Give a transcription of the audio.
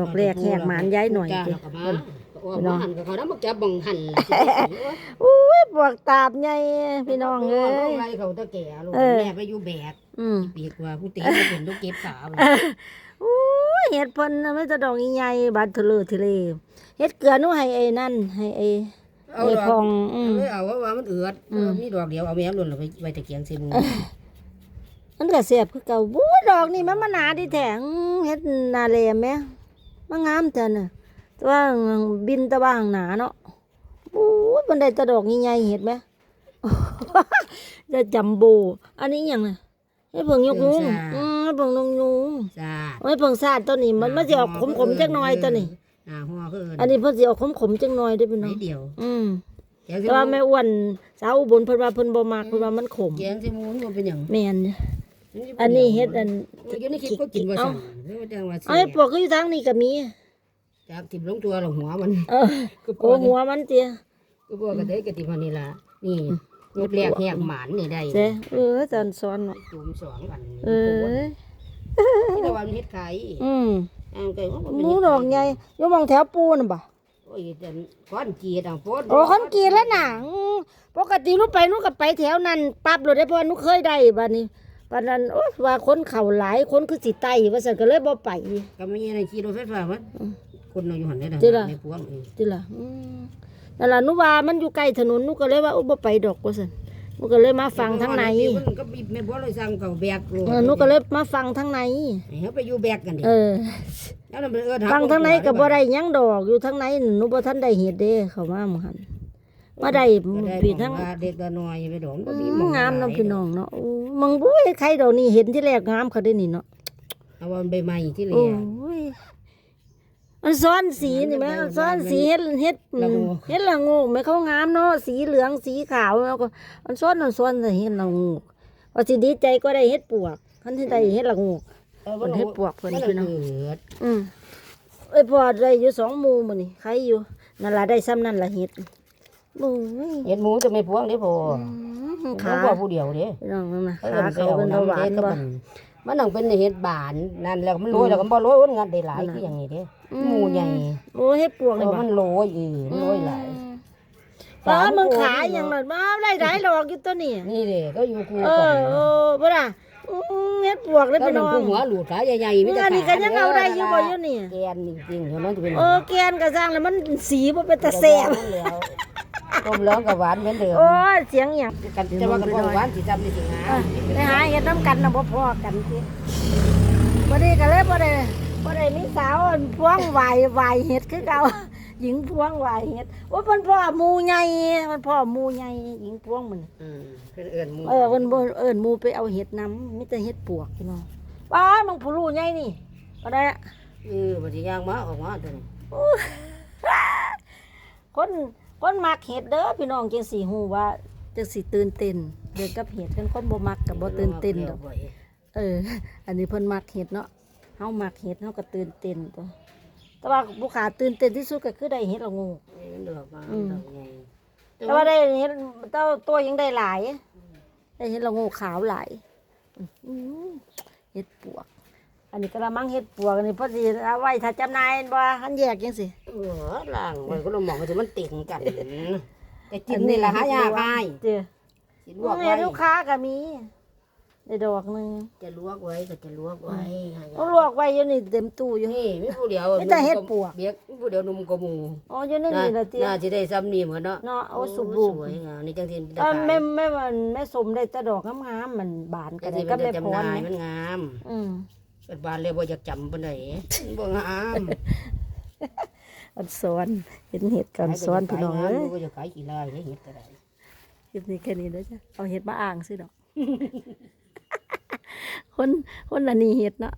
ดอกแรกแหกหมานย้ายหน่อยจ้าสิแล้วก็มาเพิ่นออกมาหันกับเขาแล้วมาจับบังหันล่ะอุ้ยปวกตาบใหญ่พี่น้องเอ้ยไรเขาตะแก่ลูกเออแม่ไปอยู่แบกอืมปีกว่าผู้ตีมาเป็นลูกเก็บสาวอุ้ยเห็ดเพิ่นน่ะไม่จะดอกใหญ่ๆบาดทะเลทะเลเฮ็ดเกลือหนูให้ไอ้นั่นให้ไอ้เอาไอ้ดอกพองอืมเลยเอาว่าว่ามันเอือดอืมมีดอกเดียวเอาแม่มหล่นลงไปไว้ตะเกียงใส่มือมันก็แซ่บคือเก่าบู๊ดอกนี่มันมาหนาดีแท้อื้อเฮ็ดหนาแหลมแหม มันงามจังน่ะแต่ว่าบินตะว่างหนาเนาะบู๊ดมันได้แตะดอกใหญ่ๆเห็ดไหมจะจัมโบ อันนี้อหย่างน่ะให้เพิ่งยกยุงอืมให้เพิ่งนงยุงจ้าไว้เพิ่งซาดตัวนี้ มันมันสิออกขมๆจักหน่อยตัวนี้อ่าหัวคืออันนี้เพิ่นสิออกขมๆจักหน่อยเด้อพี่น้นิองดเดียว อืมแกงแต่ว่าแม่อ้วนสาวอุบลเพิ่นว่าเพิ่นบ่มักเพิ่นว่ามันขมแกงใส่มือมันเป็นหยังแม่น อันนี้เฮ็ดอันอยู่ในคลิปก็กินว่าสั่งแล้วจังว่าเอาให้ปลวกก็อยู่ทางนี้ก็มีจากทิ่มลงตัวลงหัวมันเออก็พโอ้อหัวมันเตี้ยก็พอกระเทยกระติพอนี่ล่ะนี่ยกแรกแหกหมานนี่ได้เจ้เออจันซ้อนเนาะจุ่มสองกันเออที่ตะวันเฮ็ดไข่อืมอ้าวไก่ว่ามันหมูดอกใหญ่อยู่หมองแถวปูน่ะบ่โอ้ยแต่ก้อนจีดอะโพดโอ้คนกรีดแล้วน่ะอืมปกติหนูไปหนูก็ไปแถวนั้นปั๊บเลยได้เพราะหนูเคยได้บัดนี้ บัดนั้นโอ้ยว่าคนเข้าหลายคนคือสิไต้ว่าซั่นก็เลยบ่ไป ก็มีอะไรขี่รถไฟฟ้ามันอืมคนเราอยู่หันได้จริงเหรอ ในพวงเออติล่ะอืมนั่นล่ะหนูว่ามันอยู่ใกล้ถนนหนูก็เลยว่าโอ้บ่ไปดอกว่าซั่นหนูก็เลยมาฟังทางในมันก็บีบแม่บัวเลยสั่งเก่าแบกโลเออหนูก็เลยมาฟังทางในให้เขาไปอยู่แบกกันดิเออ แล้วมันเอิ้นหฟังทางในก็บ่ได้หยังดอกอยู่ทางในหนูบ่ทันได้เฮ็ดเด้เข้ามาหมู่หัน มาได้ก็ได้ปีทั้งว่าเด็กตัวน้อยไปโดนบ่มีอืหมม้องงามหลเน้องยพี่น้องเนาะโอ้มึงบุ้ยใครเดี๋ยวนี้เห็นที่แรกงามเขาได้นี่เนาะเอาว่ามันใบไม้ที่เหลืโอ้อยมันซ้อนสีนี่ไหมมันซ้อนสีเฮ็ดเฮ็ดละโงเฮ็ดละโงกไหมเขางามเนาะสีเหลืองสีขาวแล้วก็มันซ้อนมันซ้อนใส่เฮ็ดละโงกว่าสิดีใจก็ได้เฮ็ดปวกคันที่ได้เฮ็ดละโงกเอาเพิ่นเฮ็ดปวกเพิ่นมัพี่น้องเกิดอืมเอ้ยพอได้อยู่สองหมู่มื้อนี่ใครอยู่นั่นล่ะได้ซ้ำนั่นล่ะเฮ็ด โอ้ยเห็ดหมูจะไม่พวงเด้พออืมขาขาผู้เดียวเด้พี่น้องนั่นน่ะเออขามันไปเขาเอาเป็นเบาหวานน้ำเด็ดกับบ่มันมันต้องเป็นเห็ดบานนั่นแล้วมันโรยแล้วก็บ่โรยมันงัดได้หลายคืออย่างนี้เด้หมูใหญ่โอ้เฮ็ดปวกเอนี่อบ่มันโรยเออมันโรยหลายป้าสามมึงคนขายอย่างนั้นบ้าได้หลายดอกอยู่ตัวนี้นี่เด้ก็อยู่คู่เอกัอนเออบ่ล่ะอืมเฮ็ดปวกเลยแล้วพี่มัน้นองผู้หัวหลุดขาใหญ่ๆมึงอันนี้ก็ยังเอาได้อยู่บ่อยู่นี่แกนจริงๆเท่านั้นจะเป็นเออแกนก็สร้างแล้วมันสีบ่เป็นตาแซ่บแล้ว ต้มแล้วกับหวานเหมือนเดิมโอ้ยเสียงหยังกันจะว่ากันบ่หวานสิจำได้สิงหาเออไปหาเฮ็ดน้ำกันน่ะบ่พอกันติบ่ได้ก็เลยบ่ได้บ่ได้มีสาวอันพวงไหวไหวเฮ็ดคือเก่าหญิงพวงไหวเฮ็ดโอ้ยเพิ่นพ่อหมู่ใหญ่มันพ่อหมู่ใหญ่หญิงพวงมันอืมเพิ่นเอิ้นหมูเออเพิ่นบ่เอิ้นหมู่ไปเอาเห็ดน้ำมีแต่เห็ดปวกพี่น้องป้ามึงผู้รู้ใหญ่นี่ก็ได้อะเออบ่สิย่างมาออกมาตัวนี้คน คนมักเห็ดเด้อพี่น้องจังสิฮู้ว่าจังสิตื่นเต้นเด็กกับเห็ดกันคนบ่มักก็บ่ตื่นเต้นดอกเออ อันนี้เพิ่นมักเห็ดเนาะเฮามักเห็ดเฮาก็ตื่นเต้นตัวแต่ว่าผู้ขาตื่นเต้นที่สุดก็คือได้เห็ดละงูนี่มันดอกมาอืมดอกใหญ่แต่ว่าได้เห็ดเต้าตัวยังได้หลายได้เห็ดละงูขาวหลายอืมเห็ดปวก อันนี้กระมังเห็ดปวกอันนี้พอดีเอาไว้ถ้าจำหนายบ่หันแยกยังสิเออล่างไว้ก็ลงหมองสิมันติ่งกันแต่กินนี่ล่ะหายากอ้ายเจ้สิลลววกกไว้ ลูกค้าก็มีได้ดอกหนึงจะลวกไว้ก็จะลวกไว้หายาก เอาลวกไว้อยู่นี่เต็มตู้อยู่ นี่มีผู้เดียวมีแต่เห็ดปวก เบียกมีผู้เดียวหนุ่มกว่าหมู่อ๋ออยู่ในน่านี่ละเตี้ยน่าสิได้ซ้ำนี่เหมือนเนาะเนาะเอาสุบลูก สวยงามนี่จังสิเออแม่แม่มันแม่สมได้แต่ดอกงามๆมันบานก็จังได้สิก็มันแม่จะพจำหรน่ายนะมันงาม อืม เป็นบานเลยบ่อยากจำปานใดบ่งามอันซ้อนเห็นเห็ดกันซ้อนพี่น้องเอ้ยบ่อยากขายกี่ลายได้เฮ็ดก็ได้คลิปนี้แค่นี้แล้วจ้ะเอาเห็ดมาอ่างสิดอกคนคนอันนี้เห็ดเนาะ